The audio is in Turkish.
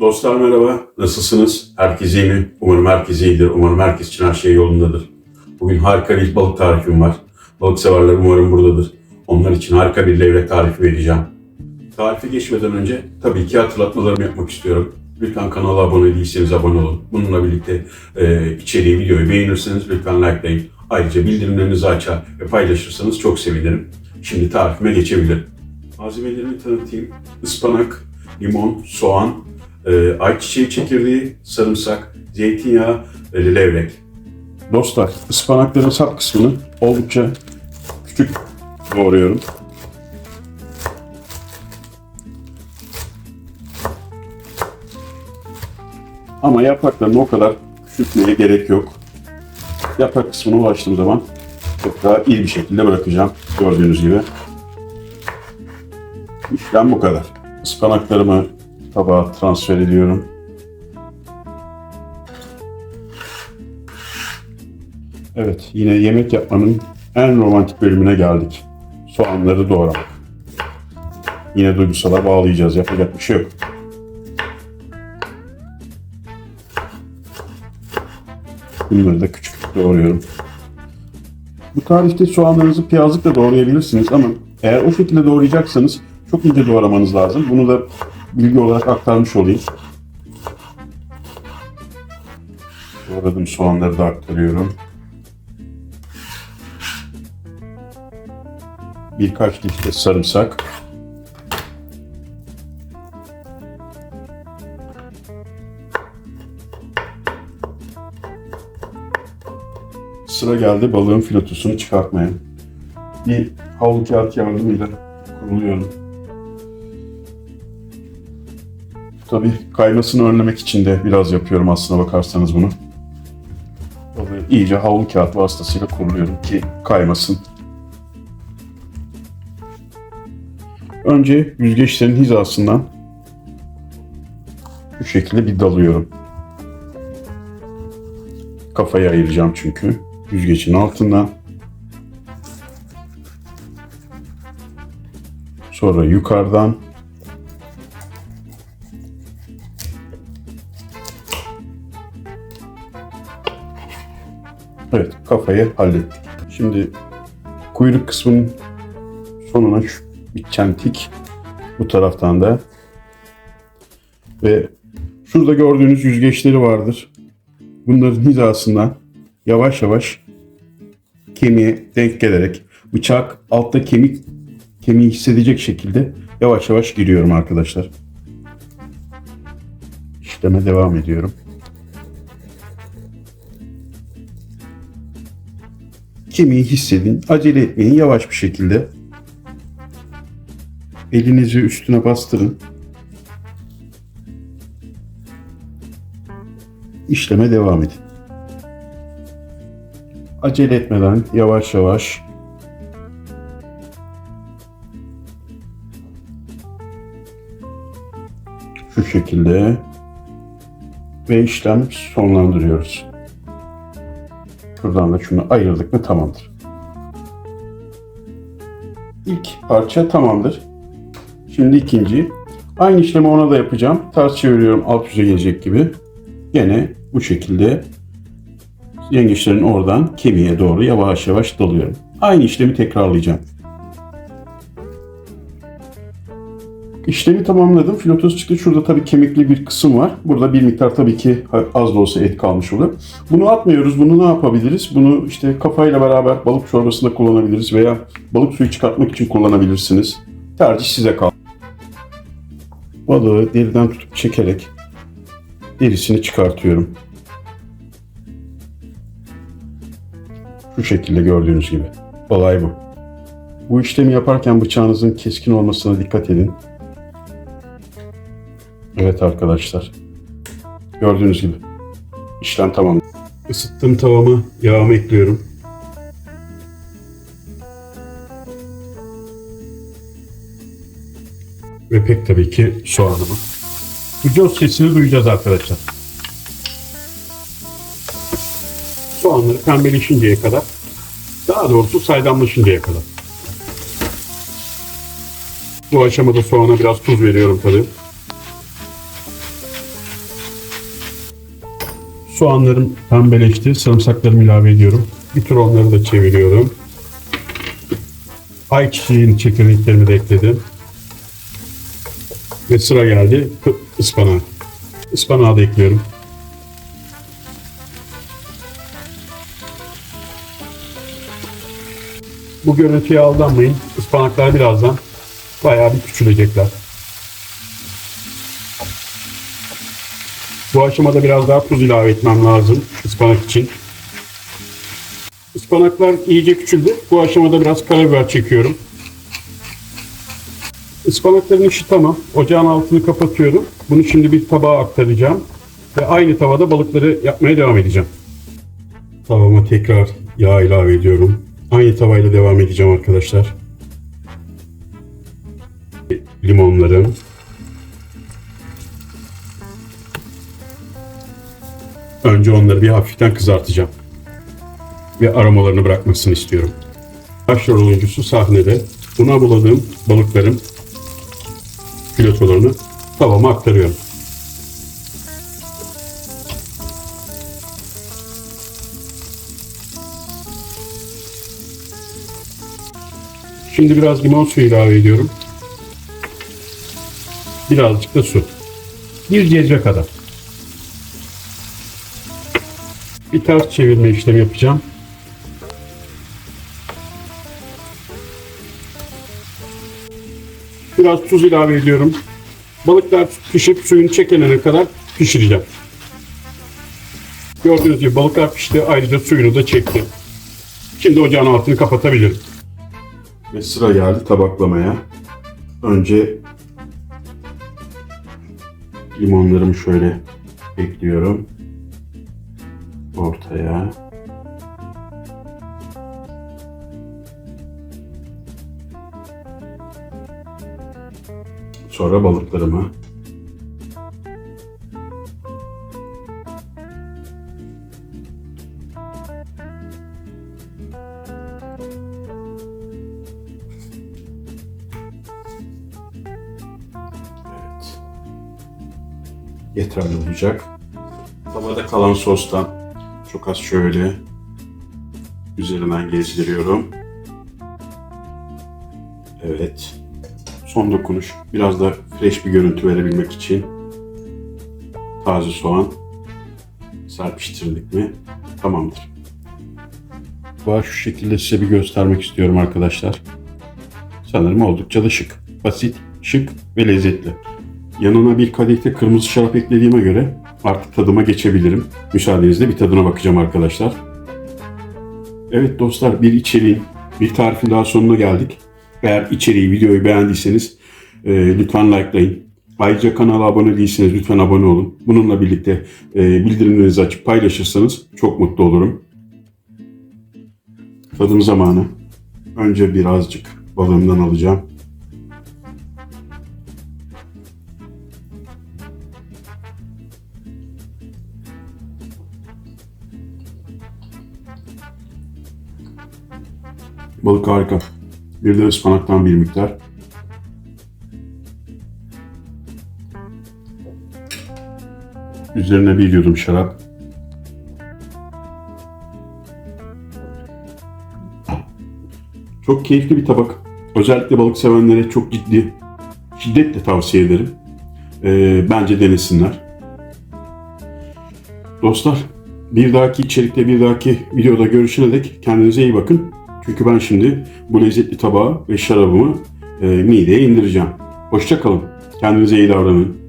Dostlar merhaba, nasılsınız? Herkes iyi mi? Umarım herkes iyidir. Umarım herkes için her şey yolundadır. Bugün harika bir balık tarifim var. Balık severler umarım buradadır. Onlar için harika bir levrek tarifi vereceğim. Tarife geçmeden önce tabii ki hatırlatmalarımı yapmak istiyorum. Lütfen kanala abone değilseniz abone olun. Bununla birlikte e, içeriği, videoyu beğenirseniz lütfen likelayın. Ayrıca bildirimlerinizi açar ve paylaşırsanız çok sevinirim. Şimdi tarifime geçebilirim. Malzemelerimi tanıtayım. Ispanak, limon, soğan, e, ayçiçeği çekirdeği, sarımsak, zeytinyağı ve levrek. Dostlar, ıspanakların sap kısmını oldukça küçük doğruyorum. Ama yapraklarını o kadar küçültmeye gerek yok. Yaprak kısmına ulaştığım zaman çok daha iyi bir şekilde bırakacağım. Gördüğünüz gibi. İşlem bu kadar. Ispanaklarımı tabağa transfer ediyorum. Evet, yine yemek yapmanın en romantik bölümüne geldik. Soğanları doğramak. Yine duygusala bağlayacağız, yapacak bir şey yok. Bunları da küçük küçük doğruyorum. Bu tarifte soğanlarınızı piyazlıkla doğrayabilirsiniz ama eğer o şekilde doğrayacaksanız çok ince doğramanız lazım. Bunu da bilgi olarak aktarmış olayım. Doğradığım soğanları da aktarıyorum. Birkaç diş de sarımsak. Sıra geldi balığın filotosunu çıkartmaya. Bir havlu kağıt yardımıyla kuruluyorum. Tabii kaymasını önlemek için de biraz yapıyorum aslına bakarsanız bunu. Balığı iyice havlu kağıt vasıtasıyla kuruluyorum ki kaymasın. Önce yüzgeçlerin hizasından bu şekilde bir dalıyorum. Kafayı ayıracağım çünkü. Yüzgecin altından. Sonra yukarıdan. Kafayı hallettik. Şimdi kuyruk kısmının sonuna şu bir çentik. Bu taraftan da ve şurada gördüğünüz yüzgeçleri vardır. Bunların hizasından yavaş yavaş kemiğe denk gelerek bıçak altta kemik kemiği hissedecek şekilde yavaş yavaş giriyorum arkadaşlar. İşleme devam ediyorum. Kemiği hissedin. Acele etmeyin. Yavaş bir şekilde. Elinizi üstüne bastırın. İşleme devam edin. Acele etmeden yavaş yavaş şu şekilde ve işlem sonlandırıyoruz. Buradan da şunu ayırdık mı tamamdır. İlk parça tamamdır. Şimdi ikinci. Aynı işlemi ona da yapacağım. Ters çeviriyorum alt yüze gelecek gibi. Yine bu şekilde yengeçlerin oradan kemiğe doğru yavaş yavaş dalıyorum. Aynı işlemi tekrarlayacağım. İşlemi tamamladım. Filotoz çıktı. Şurada tabii kemikli bir kısım var. Burada bir miktar tabii ki az da olsa et kalmış olur. Bunu atmıyoruz. Bunu ne yapabiliriz? Bunu işte kafayla beraber balık çorbasında kullanabiliriz veya balık suyu çıkartmak için kullanabilirsiniz. Tercih size kalmış. Balığı deriden tutup çekerek derisini çıkartıyorum. Şu şekilde gördüğünüz gibi. Olay bu. Bu işlemi yaparken bıçağınızın keskin olmasına dikkat edin. Evet arkadaşlar. Gördüğünüz gibi. İşlem tamam. Isıttığım tavama yağımı ekliyorum. Ve pek tabii ki soğanımı. Göz sesini duyacağız arkadaşlar. Soğanları pembeleşinceye kadar, daha doğrusu saydamlaşıncaya kadar. Bu aşamada soğana biraz tuz veriyorum tabii. Soğanlarım pembeleşti. Sarımsaklarımı ilave ediyorum. Bir tur onları da çeviriyorum. Ayçiçeğin çekirdeklerimi de ekledim. Ve sıra geldi ıspanağa. Ispanağı da ekliyorum. Bu görüntüye aldanmayın. Ispanaklar birazdan bayağı bir küçülecekler. Bu aşamada biraz daha tuz ilave etmem lazım ıspanak için. Ispanaklar iyice küçüldü. Bu aşamada biraz karabiber çekiyorum. Ispanakların işi tamam. Ocağın altını kapatıyorum. Bunu şimdi bir tabağa aktaracağım. Ve aynı tavada balıkları yapmaya devam edeceğim. Tavama tekrar yağ ilave ediyorum. Aynı tavayla devam edeceğim arkadaşlar. Limonlarım. Önce onları bir hafiften kızartacağım. Ve aromalarını bırakmasını istiyorum. Başrol oyuncusu sahnede. Buna buladığım balıkların filotolarını tavama aktarıyorum. Şimdi biraz limon suyu ilave ediyorum. Birazcık da su. Bir cezve kadar. Bir ters çevirme işlemi yapacağım. Biraz tuz ilave ediyorum. Balıklar pişip suyunu çekilene kadar pişireceğim. Gördüğünüz gibi balıklar pişti. Ayrıca suyunu da çekti. Şimdi ocağın altını kapatabilirim. Ve sıra geldi tabaklamaya. Önce limonlarımı şöyle ekliyorum. Ortaya. Sonra balıklarımı. Yeterli olacak. Tavada kalan sostan çok az şöyle üzerinden gezdiriyorum. Evet. Son dokunuş. Biraz da fresh bir görüntü verebilmek için taze soğan serpiştirdik mi tamamdır. Var şu şekilde size bir göstermek istiyorum arkadaşlar. Sanırım oldukça da şık. Basit, şık ve lezzetli. Yanına bir kadehte kırmızı şarap eklediğime göre artık tadıma geçebilirim. Müsaadenizle bir tadına bakacağım arkadaşlar. Evet dostlar bir içeriğin, bir tarifin daha sonuna geldik. Eğer içeriği, videoyu beğendiyseniz e, lütfen likelayın. Ayrıca kanala abone değilseniz lütfen abone olun. Bununla birlikte e, bildirimlerinizi açıp paylaşırsanız çok mutlu olurum. Tadım zamanı. Önce birazcık balığımdan alacağım. Balık harika. Bir de ıspanaktan bir miktar. Üzerine bir yudum şarap. Çok keyifli bir tabak. Özellikle balık sevenlere çok ciddi, şiddetle tavsiye ederim. Ee, bence denesinler. Dostlar, bir dahaki içerikte, bir dahaki videoda görüşene dek kendinize iyi bakın. Çünkü ben şimdi bu lezzetli tabağı ve şarabımı e, mideye indireceğim. Hoşça kalın. Kendinize iyi davranın.